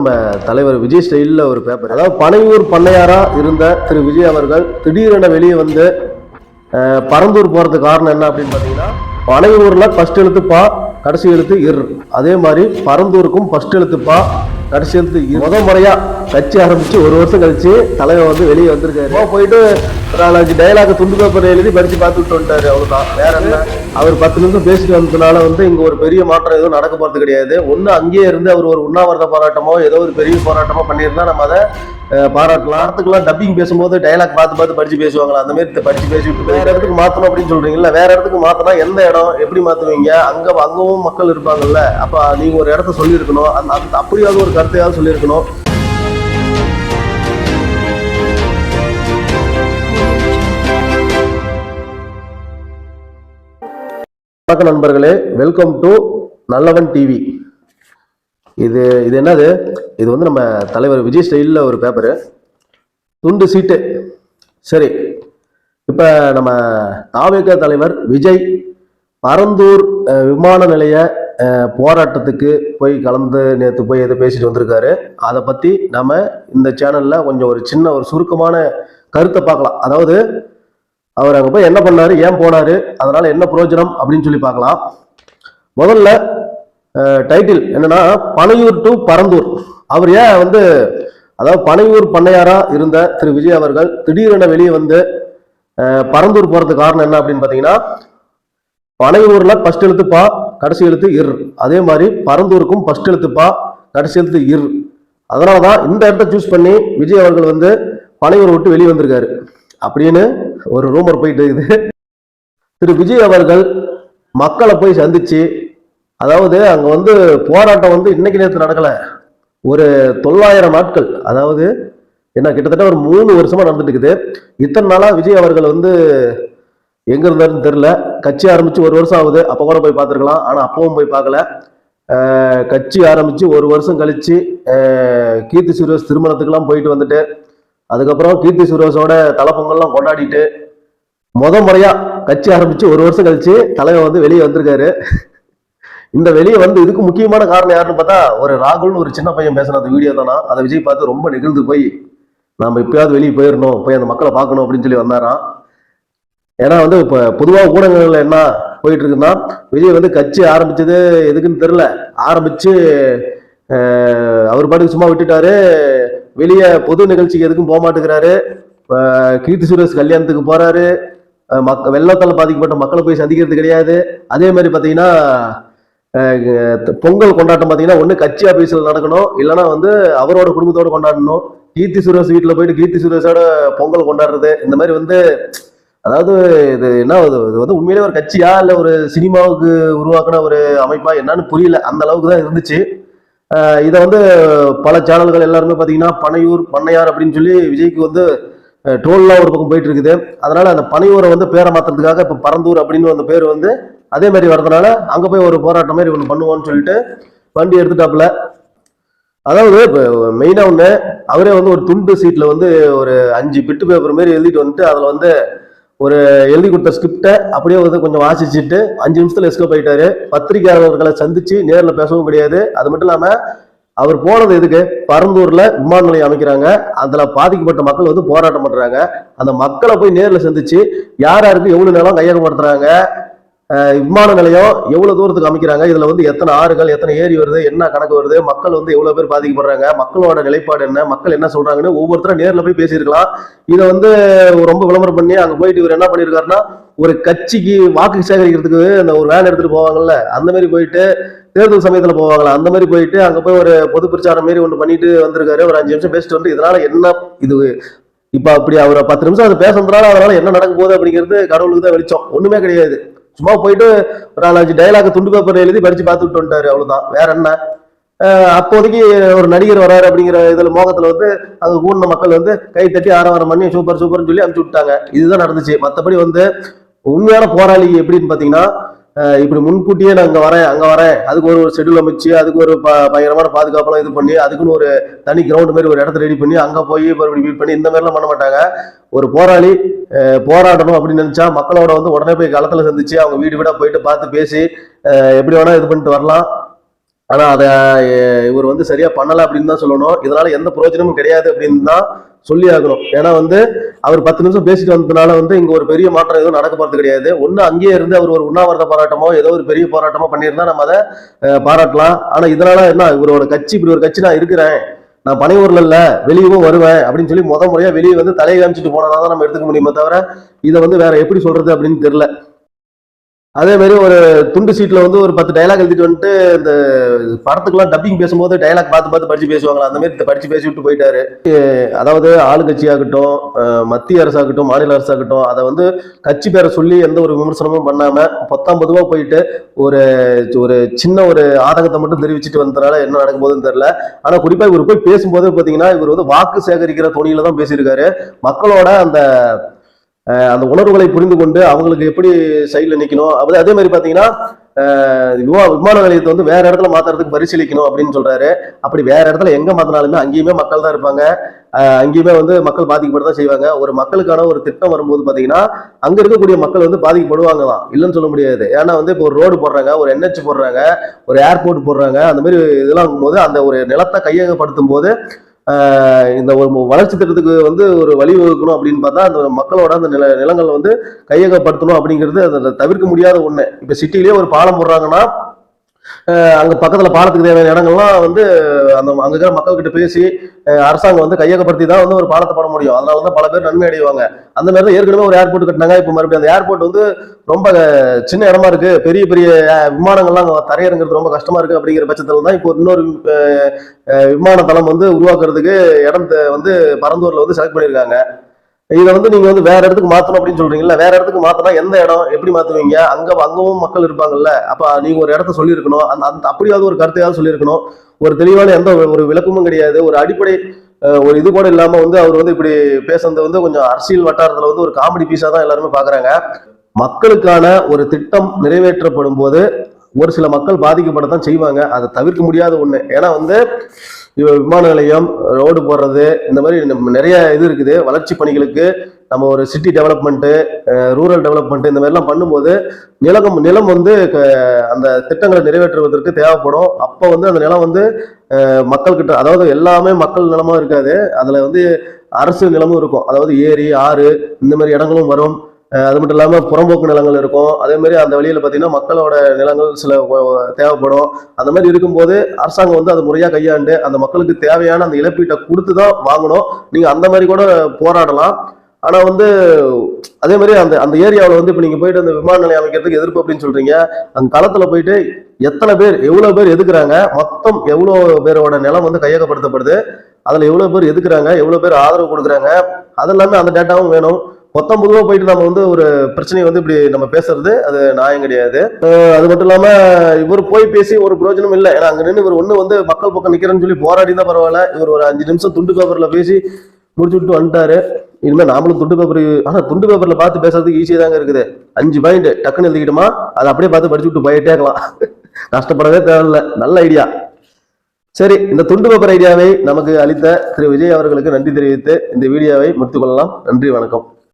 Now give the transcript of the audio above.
நம்ம தலைவர் விஜய் ஸ்டைலில் ஒரு பேப்பர் அதாவது பனையூர் பண்ணையாரா இருந்த திரு விஜய் அவர்கள் திடீரென வெளியே வந்து பரந்தூர் போகிறதுக்கு காரணம் என்ன அப்படின்னு பார்த்தீங்கன்னா பனையூரில் ஃபர்ஸ்ட் எழுத்து பா கடைசி எழுத்து இர். அதே மாதிரி பரந்தூருக்கும் ஃபர்ஸ்ட் எழுத்து பா கடைசி எழுத்து முத முறையா கட்சி ஆரம்பிச்சு ஒரு வருஷம் கழிச்சு தலைவர் வந்து வெளியே வந்திருக்காரு. போயிட்டு நாலஞ்சு டைலாக் துண்டு பேப்பர் எழுதி படிச்சு பார்த்துட்டு வந்துட்டாரு. அவ்வளோதான் வேற என்ன? அவர் பத்து நிமிஷம் பேசிட்டு வந்ததுனால வந்து இங்க ஒரு பெரிய மாற்றம் எதுவும் நடக்க போறது கிடையாது. ஒன்று அங்கேயே இருந்து அவர் ஒரு உண்ணாவிரத போராட்டமோ ஏதோ ஒரு பெரிய போராட்டமோ பண்ணியிருந்தா நம்ம அதை பாராட்டலாம். அடுத்துக்கெல்லாம் டப்பிங் பேசும்போது டைலாக் பார்த்து பார்த்து படிச்சு பேசுவாங்களா? அந்த மாதிரி படிச்சு பேசிட்டு வேற இடத்துக்கு மாத்தணும் அப்படின்னு சொல்கிறீங்களா வேற இடத்துக்கு மாத்தினா எந்த இடம் எப்படி மாத்துவீங்க? அங்க அங்கவும் மக்கள் இருப்பாங்கல்ல? அப்ப நீங்க ஒரு இடத்த சொல்லியிருக்கணும். அந்த அப்படியாவது ஒரு கருத்தையாவது சொல்லியிருக்கணும். வணக்கம் நண்பர்களே வெல்கம் டு நல்லவன் டிவி இது இது என்னது? இது வந்து நம்ம தலைவர் விஜய் ஸ்டைலில் ஒரு பேப்பரு துண்டு சீட்டு. சரி இப்போ நம்ம தாவேக தலைவர் விஜய் பரந்தூர் விமான நிலைய போராட்டத்துக்கு போய் கலந்து நேற்று போய் எது பேசிட்டு வந்திருக்காரு. அதை பற்றி நம்ம இந்த சேனலில் கொஞ்சம் ஒரு சின்ன ஒரு சுருக்கமான கருத்தை பார்க்கலாம். அதாவது அவர் அங்கே போய் என்ன பண்ணாரு? ஏன் போனார்? அதனால் என்ன பிரயோஜனம் அப்படின்னு சொல்லி பார்க்கலாம். முதல்ல டைட்டில் என்னன்னா பனையூர் டு பரந்தூர். அவர் ஏன் வந்து அதாவது பனையூர் பண்ணையாரா இருந்த திரு விஜய் அவர்கள் திடீரென வெளியே வந்து பரந்தூர் போறதுக்கு காரணம் என்ன அப்படின்னு பார்த்தீங்கன்னா பனையூர்ல ஃபர்ஸ்ட் எழுத்து பா கடைசி எழுத்து இர். அதே மாதிரி பரந்தூருக்கும் ஃபர்ஸ்ட் எழுத்து பா கடைசி எழுத்து இர். அதனால தான் இந்த இடத்த சூஸ் பண்ணி விஜய் அவர்கள் வந்து பனையூர் விட்டு வெளியே வந்திருக்காரு. அப்படின்னு ஒரு ரூமர் போயிட்டு இருக்குது. திரு விஜய் அவர்கள் மக்களை போய் சந்திச்சு அதாவது அங்க வந்து போராட்டம் வந்து இன்னைக்கு நேற்று நடக்கல. ஒரு தொள்ளாயிரம் நாட்கள் அதாவது என்ன கிட்டத்தட்ட ஒரு மூணு வருஷமா நடந்துட்டு இருக்குது. இத்தனை நாளா விஜய் அவர்கள் வந்து எங்க இருந்தாருன்னு தெரியல. கட்சி ஆரம்பிச்சு ஒரு வருஷம் ஆகுது. அப்ப கூட போய் பார்த்துருக்கலாம். ஆனா அப்பவும் போய் பார்க்கல. கட்சி ஆரம்பிச்சு ஒரு வருஷம் கழிச்சு கீர்த்தி சுரேஷ் திருமணத்துக்கெல்லாம் போயிட்டு வந்துட்டு அதுக்கப்புறம் கீர்த்தி சுரேஷோட தலைப்பொங்கல்லாம் கொண்டாடிட்டு முத முறையா கட்சி ஆரம்பிச்சு ஒரு வருஷம் கழிச்சு தலைவர் வந்து வெளியே வந்திருக்காரு. இந்த வெளியே வந்து இதுக்கு முக்கியமான காரணம் யாருன்னு பார்த்தா ஒரு ராகுல்னு ஒரு சின்ன பையன் பேசின அந்த வீடியோ தானா? அதை விஜய் பார்த்து ரொம்ப நெகிழ்ந்து போய் நாம எப்பயாவது வெளியே போயிடணும் போய் அந்த மக்களை பார்க்கணும் அப்படின்னு சொல்லி வந்தாராம். ஏன்னா வந்து இப்போ பொதுவாக ஊடகங்கள்ல என்ன போயிட்டு இருக்குன்னா விஜய் வந்து கட்சி ஆரம்பிச்சது எதுக்குன்னு தெரில ஆரம்பிச்சு அவர் பாட்டுக்கு சும்மா விட்டுட்டாரு. வெளியே பொது நிகழ்ச்சிக்கு எதுக்கும் போக மாட்டேங்கிறாரு. கீர்த்தி சுரேஷ் கல்யாணத்துக்கு போறாரு. மக்க வெள்ளத்தால் பாதிக்கப்பட்ட மக்களை போய் சந்திக்கிறது கிடையாது. அதே மாதிரி பார்த்தீங்கன்னா பொங்கல் கொண்டாட்டம் பார்த்தீங்கன்னா ஒன்று கட்சி ஆஃபீஸில் நடக்கணும். இல்லைன்னா வந்து அவரோட குடும்பத்தோடு கொண்டாடணும். கீர்த்தி சுரேஷ் வீட்டில் போயிட்டு கீர்த்தி சுரேஷோட பொங்கல் கொண்டாடுறது. இந்த மாதிரி வந்து அதாவது இது என்ன இது இது வந்து உண்மையிலே ஒரு கட்சியா? இல்லை ஒரு சினிமாவுக்கு உருவாக்குன ஒரு அமைப்பா? என்னன்னு புரியல. அந்த அளவுக்கு தான் இருந்துச்சு. இதை வந்து பல சேனல்கள் எல்லாருமே பார்த்தீங்கன்னா பனையூர் பண்ணையார் அப்படின்னு சொல்லி விஜய்க்கு வந்து ட்ரோல்லாம் ஒரு பக்கம் போயிட்டு இருக்குது அதனால அந்த பனையூரை வந்து பேரை மாத்துறதுக்காக இப்போ பரந்தூர் அப்படின்னு அந்த பேர் வந்து அதே மாதிரி வர்றதுனால அங்கே போய் ஒரு போராட்டம் மாதிரி ஒன்று பண்ணுவோம்னு சொல்லிட்டு வண்டி எடுத்துட்டாப்புல. அதாவது இப்போ மெயினாக ஒன்று அவரே வந்து ஒரு துண்டு சீட்டில் வந்து ஒரு அஞ்சு பிட்டு பேப்பர் மாரி எழுதிட்டு வந்துட்டு அதில் வந்து ஒரு எழுதி கொடுத்த ஸ்கிரிப்டை அப்படியே வந்து கொஞ்சம் வாசிச்சுட்டு அஞ்சு நிமிஷத்தில் எஸ்கேப் ஆயிட்டாரு. பத்திரிகையாளர்களை சந்திச்சு நேரில் பேசவும் கிடையாது. அது மட்டும் இல்லாமல் அவர் போனது எதுக்கு? பரந்தூர்ல விமான நிலையம் அமைக்கிறாங்க. அதுல பாதிக்கப்பட்ட மக்கள் வந்து போராட்டம் பண்றாங்க. அந்த மக்களை போய் நேரில் சந்திச்சு யார் யாருக்கு எவ்வளவு நேரம் கையகப்படுத்துறாங்க? விமான நிலையம் எவ்வளவு தூரத்துக்கு அமைக்கிறாங்க? இதுல வந்து எத்தனை ஆறுகள் எத்தனை ஏரி வருது என்ன கணக்கு வருது மக்கள் வந்து எவ்வளவு பேர் பாதிக்கப்படுறாங்க மக்களோட நிலைப்பாடு என்ன மக்கள் என்ன சொல்றாங்கன்னு ஒவ்வொருத்தரும் நேர்ல போய் பேசியிருக்கலாம். இதை வந்து ரொம்ப விளம்பரம் பண்ணி அங்க போயிட்டு இவர் என்ன பண்ணியிருக்காருன்னா ஒரு கட்சிக்கு வாக்கு சேகரிக்கிறதுக்கு அந்த ஒரு வேன் எடுத்துட்டு போவாங்கல்ல அந்த மாதிரி போயிட்டு தேர்தல் சமயத்துல போவாங்களா அந்த மாதிரி போயிட்டு அங்க போய் ஒரு பொது பிரச்சாரம் மாரி ஒன்று பண்ணிட்டு வந்திருக்காரு. ஒரு அஞ்சு நிமிஷம் பேசிட்டு வந்து இதனால என்ன இது? இப்ப அப்படி அவர் பத்து நிமிஷம் அது பேசுறதுனால அதனால என்ன நடக்க போகுது அப்படிங்கிறது கடவுளுக்கு தான் வெளிச்சம். ஒண்ணுமே கிடையாது. சும்மா போயிட்டு ஒரு நாலஞ்சு டைலாக் துண்டு பேப்பர் எழுதி படிச்சு பார்த்துட்டு வந்துட்டாரு அவ்வளவுதான். வேற என்ன? அப்போதைக்கு ஒரு நடிகர் வராரு அப்படிங்கிற இதில் மோகத்தில் வந்து அது கூடின மக்கள் வந்து கை தட்டி ஆரவாரம் பண்ணி சூப்பர் சூப்பர்னு சொல்லி அனுப்பிச்சு விட்டாங்க. இதுதான் நடந்துச்சு. மற்றபடி வந்து உண்மையான போராளி எப்படின்னு பார்த்தீங்கன்னா இப்படி முன்கூட்டியே நான் அங்கே வரேன் அங்கே வரேன். அதுக்கு ஒரு ஷெடியூல் அமைச்சு அதுக்கு ஒரு ப- பயங்கரமான பாதுகாப்பெல்லாம் இது பண்ணி அதுக்குன்னு ஒரு தனி கிரவுண்ட் மாதிரி ஒரு இடத்த ரெடி பண்ணி அங்கே போய் மறுபடியும் மீட் பண்ணி இந்த மாதிரிலாம் பண்ண மாட்டாங்க. ஒரு போராளி போராடணும் அப்படின்னு நினச்சா மக்களோட வந்து உடனே போய் களத்தில் சந்திச்சு அவங்க வீடு வீடாக போயிட்டு பார்த்து பேசி எப்படி வேணால் இது பண்ணிட்டு வரலாம். ஆனால் அதை இவர் வந்து சரியாக பண்ணலை அப்படின்னு தான் சொல்லணும். இதனால் எந்த பிரயோஜனமும் கிடையாது அப்படின்னு தான் சொல்லி ஆகணும். ஏன்னா வந்து அவர் பத்து நிமிஷம் பேசிட்டு வந்ததுனால வந்து இங்கே ஒரு பெரிய மாற்றம் எதுவும் நடக்க போகிறது கிடையாது. ஒன்று அங்கேயே இருந்து அவர் ஒரு உண்ணாவிரத போராட்டமோ ஏதோ ஒரு பெரிய போராட்டமோ பண்ணியிருந்தா நம்ம அதை பாராட்டலாம். ஆனால் இதனால் என்ன இவரோட கட்சி இப்படி ஒரு கட்சி நான் இருக்கிறேன். நான் பனையூர்ல இல்ல வெளியவும் வருவேன் அப்படின்னு சொல்லி முத முறையா வெளியே வந்து தலையை காமிச்சிட்டு போனதான் தான் நம்ம எடுத்துக்க முடியுமே தவிர இதை வந்து வேற எப்படி சொல்றது அப்படின்னு தெரியல. அதே மாதிரி ஒரு துண்டு சீட்ல வந்து ஒரு பத்து டைலாக் எழுதிட்டு வந்துட்டு இந்த படத்துக்குலாம் டப்பிங் பேசும்போது டைலாக் பார்த்து பார்த்து படிச்சு பேசுவாங்களா? அந்த மாதிரி படிச்சு பேசி விட்டு போயிட்டாரு. அதாவது ஆளுங்கட்சியாகட்டும் அஹ் மத்திய அரசாகட்டும் மாநில அரசாகட்டும் அதை வந்து கட்சி பேரை சொல்லி எந்த ஒரு விமர்சனமும் பண்ணாம பத்தாம் பொதுவாக போயிட்டு ஒரு ஒரு சின்ன ஒரு ஆதங்கத்தை மட்டும் தெரிவிச்சுட்டு வந்ததுனால என்ன நடக்கும் போதுன்னு தெரியல. ஆனா குறிப்பா இவர் போய் பேசும்போது பாத்தீங்கன்னா இவர் வந்து வாக்கு சேகரிக்கிற தொனியில தான் பேசியிருக்காரு. மக்களோட அந்த அந்த உணர்வுகளை புரிந்து கொண்டு அவங்களுக்கு எப்படி சைடில் நிற்கணும் அப்படி அதே மாதிரி பார்த்தீங்கன்னா விமா- விமான நிலையத்தை வந்து வேற இடத்துல மாத்துறதுக்கு பரிசீலிக்கணும் அப்படின்னு சொல்றாரு. அப்படி வேற இடத்துல எங்க மாத்தினாலுமே அங்கேயுமே மக்கள் தான் இருப்பாங்க. அங்கேயுமே வந்து மக்கள் பாதிக்கப்பட தான் செய்வாங்க. ஒரு மக்களுக்கான ஒரு திட்டம் வரும்போது பார்த்தீங்கன்னா அங்க இருக்கக்கூடிய மக்கள் வந்து பாதிக்கப்படுவாங்க தான் இல்லைன்னு சொல்ல முடியாது. ஏன்னா வந்து இப்போ ஒரு ரோடு போடுறாங்க ஒரு என்ஹெச் போடுறாங்க ஒரு ஏர்போர்ட் போடுறாங்க அந்த மாதிரி இதெல்லாம் போது அந்த ஒரு நிலத்தை கையகப்படுத்தும் போது இந்த ஒரு வளர்ச்சி திட்டத்துக்கு வந்து ஒரு வழிவகுக்கணும் அப்படின்னு பார்த்தா அந்த மக்களோட அந்த நில நிலங்களை வந்து கையகப்படுத்தணும் அப்படிங்கிறது அதை தவிர்க்க முடியாத ஒன்று இப்போ சிட்டிலேயே ஒரு பாலம் போடுறாங்கன்னா அங்கே பக்கத்தில் பாலத்துக்கு தேவையான இடங்கள்லாம் வந்து அந்த அங்கே இருக்கிற மக்கள்கிட்ட பேசி அரசாங்கம் வந்து கையகப்படுத்தி தான் வந்து ஒரு பாலத்தை போட முடியும். அதனால தான் பல பேர் நன்மை அடைவாங்க. அந்த மாதிரி தான் ஏற்கனவே ஒரு ஏர்போர்ட் கட்டினாங்க. இப்போ மறுபடியும் அந்த ஏர்போர்ட் வந்து ரொம்ப சின்ன இடமா இருக்கு. பெரிய பெரிய விமானங்கள்லாம் அங்கே தரையிறங்கிறது ரொம்ப கஷ்டமா இருக்கு அப்படிங்கிற பட்சத்தில் தான் இப்போ இன்னொரு விமான தளம் வந்து உருவாக்குறதுக்கு இடம் வந்து பரந்தூரில் வந்து செலக்ட் பண்ணியிருக்காங்க. இதை வந்து நீங்க வந்து வேற இடத்துக்கு மாத்தணும் அப்படின்னு சொல்றீங்கல்ல வேற இடத்துக்கு மாத்தினா எந்த இடம் எப்படி மாத்துவீங்க? அங்க அங்கவும் மக்கள் இருப்பாங்கல்ல அப்ப நீங்க ஒரு இடத்த சொல்லியிருக்கணும். அந்த அந்த அப்படியாவது ஒரு கருத்தையாவது சொல்லியிருக்கணும். ஒரு தெளிவான எந்த ஒரு- விளக்கமும் கிடையாது. ஒரு அடிப்படை ஒரு இது கூட இல்லாம வந்து அவர் வந்து இப்படி பேசுறது வந்து கொஞ்சம் அரசியல் வட்டாரத்துல வந்து ஒரு காமெடி பீஸா தான் எல்லாருமே பாக்குறாங்க. மக்களுக்கான ஒரு திட்டம் நிறைவேற்றப்படும் போது ஒரு சில மக்கள் பாதிக்கப்படத்தான் செய்வாங்க. அதை தவிர்க்க முடியாத ஒண்ணு. ஏன்னா வந்து விமான நிலையம் ரோடு போடுறது இந்த மாதிரி நிறைய இது இருக்குது. வளர்ச்சி பணிகளுக்கு நம்ம ஒரு சிட்டி டெவலப்மெண்ட்டு ரூரல் டெவலப்மெண்ட் இந்த மாதிரிலாம் பண்ணும்போது நிலகம் நிலம் வந்து க- அந்த திட்டங்களை நிறைவேற்றுவதற்கு தேவைப்படும். அப்போ வந்து அந்த நிலம் வந்து மக்கள்கிட்ட அதாவது எல்லாமே மக்கள் நிலமாக இருக்காது. அதில் வந்து அரசு நிலமும் இருக்கும். அதாவது ஏரி ஆறு இந்த மாதிரி இடங்களும் வரும். அது மட்டும் இல்லாமல் புறம்போக்கு நிலங்கள் இருக்கும். அதே மாதிரி அந்த வழியில் பார்த்தீங்கன்னா மக்களோட நிலங்கள் சில தேவைப்படும். அந்த மாதிரி இருக்கும்போது அரசாங்கம் வந்து அது முறையாக கையாண்டு அந்த மக்களுக்கு தேவையான அந்த இழப்பீட்டை கொடுத்து தான் வாங்கணும். நீங்கள் அந்த மாதிரி கூட போராடலாம். ஆனால் வந்து அதே மாதிரி அந்த அந்த ஏரியாவில் வந்து இப்போ நீங்கள் போயிட்டு அந்த விமான நிலையம் அமைக்கிறதுக்கு எதிர்ப்பு அப்படின்னு சொல்கிறீங்க அந்த களத்துல போயிட்டு எத்தனை பேர் எவ்வளோ பேர் எதுக்குறாங்க? மொத்தம் எவ்வளோ பேரோட நிலம் வந்து கையகப்படுத்தப்படுது? அதில் எவ்வளோ பேர் எதுக்குறாங்க? எவ்வளோ பேர் ஆதரவு கொடுக்குறாங்க? அது எல்லாமே அந்த டேட்டாவும் வேணும். மொத்தம் பொதுவாக போயிட்டு நம்ம வந்து ஒரு பிரச்சனையை வந்து இப்படி நம்ம பேசுறது அது நியாயம் கிடையாது. அது மட்டும் இல்லாம இவர் போய் பேசி ஒரு பிரயோஜனம் இல்லை. ஏன்னா அங்க நின்று இவர் ஒண்ணு வந்து மக்கள் பக்கம் நிக்கிறேன்னு சொல்லி போராடி தான் பரவாயில்ல. இவர் ஒரு அஞ்சு நிமிஷம் துண்டு பேப்பர்ல பேசி முடிச்சு விட்டு வந்துட்டாரு. இனிமே நாமளும் துண்டு பேப்பர் ஆனா துண்டு பேப்பர்ல பார்த்து பேசுறதுக்கு ஈஸியா தாங்க இருக்குது. அஞ்சு பாயிண்ட் டக்குன்னு எழுதிக்கிட்டோமா அதை அப்படியே பார்த்து படிச்சு விட்டு போயிட்டே இருக்கலாம். கஷ்டப்படவே தேவையில்ல. நல்ல ஐடியா சரி இந்த துண்டு பேப்பர் ஐடியாவை நமக்கு அளித்த திரு விஜய் அவர்களுக்கு நன்றி தெரிவித்து இந்த வீடியோவை முடித்துக் கொள்ளலாம். நன்றி வணக்கம்.